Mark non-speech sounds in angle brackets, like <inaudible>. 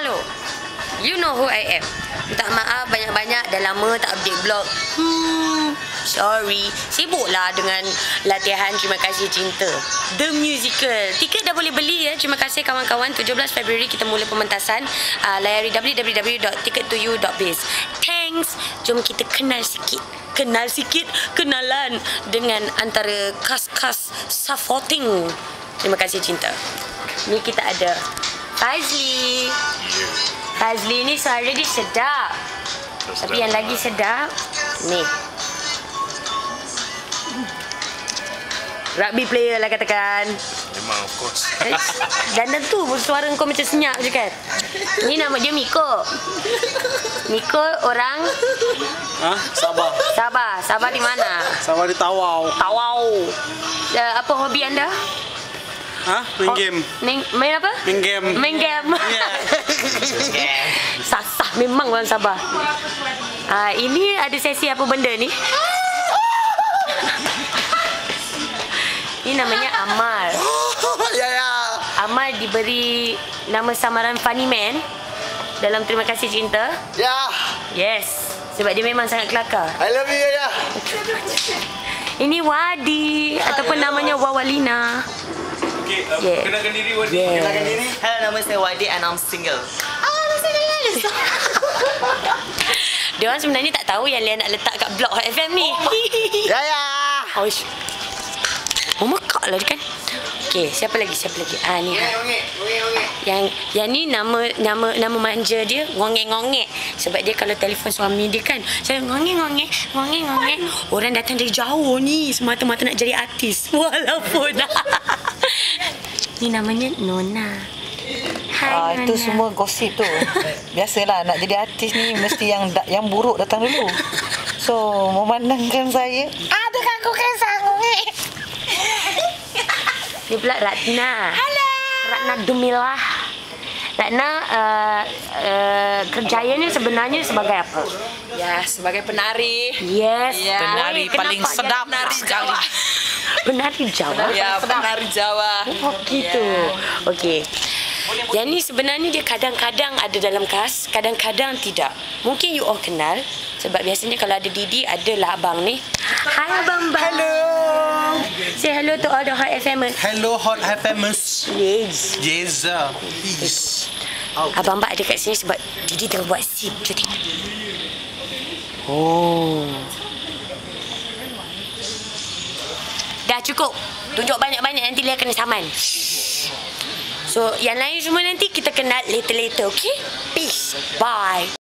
Hello. You know who I am. Minta maaf banyak-banyak dah lama tak update blog. Hmm, sorry. Sibuklah dengan latihan Terima Kasih Cinta. The Musical. Tiket dah boleh beli ya. Terima kasih kawan-kawan. 17 Februari kita mula pementasan. Uh, layari www.tickettoyou.biz. Thanks. Jom kita kenal sikit. Kenal sikit kenalan dengan antara kas-kas Safoting. Terima kasih cinta. Ni kita ada Fazli. Fazli ni suara dia sedap. Tapi yang lagi sedap ni. Rugby player lah katakan. Memang of course. Eh, Dan tentu suara kau macam senyap je kan. Ni nama dia Miko. Miko orang Ha? Sabah. Sabah. Sabah di mana? Sabah di Tawau. Tawau. Uh, apa hobi anda? Ha? Main game. Main, main apa? Main game. Main game. Yeah. <laughs> Sasah memang orang Sabah. Ah ini ada sesi apa benda ni? Ini namanya Amal. <laughs> ya ya. Amal diberi nama samaran Funny Man dalam Terima Kasih Cinta. Ya. Yes. Sebab dia memang sangat kelakar. I love you ya. Ini Wadi ataupun namanya Wawalina. Okay, uh, Yeah. kenalkan diri Wadi. Yeah. Kenalkan diri. Hello, nama saya Wadi and I'm single. <laughs> Dia orang sebenarnya tak tahu yang Lia nak letak kat blog Hot FM ni. <laughs> Ya ya. Oish. Memekak lah dia kan. Okey, siapa lagi? Siapa lagi? Ah ni. Yang yang ni nama nama nama manja dia ngongek-ngongek. Sebab dia kalau telefon suami dia kan, saya ngongek-ngongek, ngongek-ngongek. Orang datang dari jauh ni semata-mata nak jadi artis. <laughs> Walaupun. Ni namanya Nona. Hai Ah, Nona. itu semua gosip tu. <laughs> Biasalah nak jadi artis ni mesti yang yang buruk datang dulu. So, memandangkan saya, ada aku kan sanggup ni. Ni pula Ratna. Hello. Ratna Dumilah. Ratna uh, uh, kerjayanya sebenarnya sebagai apa? Ya, sebagai penari. Yes. Ya. Penari Oi, paling sedap Penari sekali. Penari Jawa. Ya, penari Jawa. Oh gitu. Okey. Yang ni sebenarnya dia kadang-kadang ada dalam kas, kadang-kadang tidak. Mungkin you all kenal sebab biasanya kalau ada Didi adalah abang ni. Hai abang bang. Hello. Say hello to all the Hot FM. Hello Hot FMers. Yes. Yes. uh, Peace. Abang Bak ada kat sini sebab Didi tengah buat. Jom tengok. Oh. Dah cukup. Tunjuk banyak-banyak nanti Lia kena saman. So, yang lain semua nanti kita kenal later-later, okay? Peace. Bye.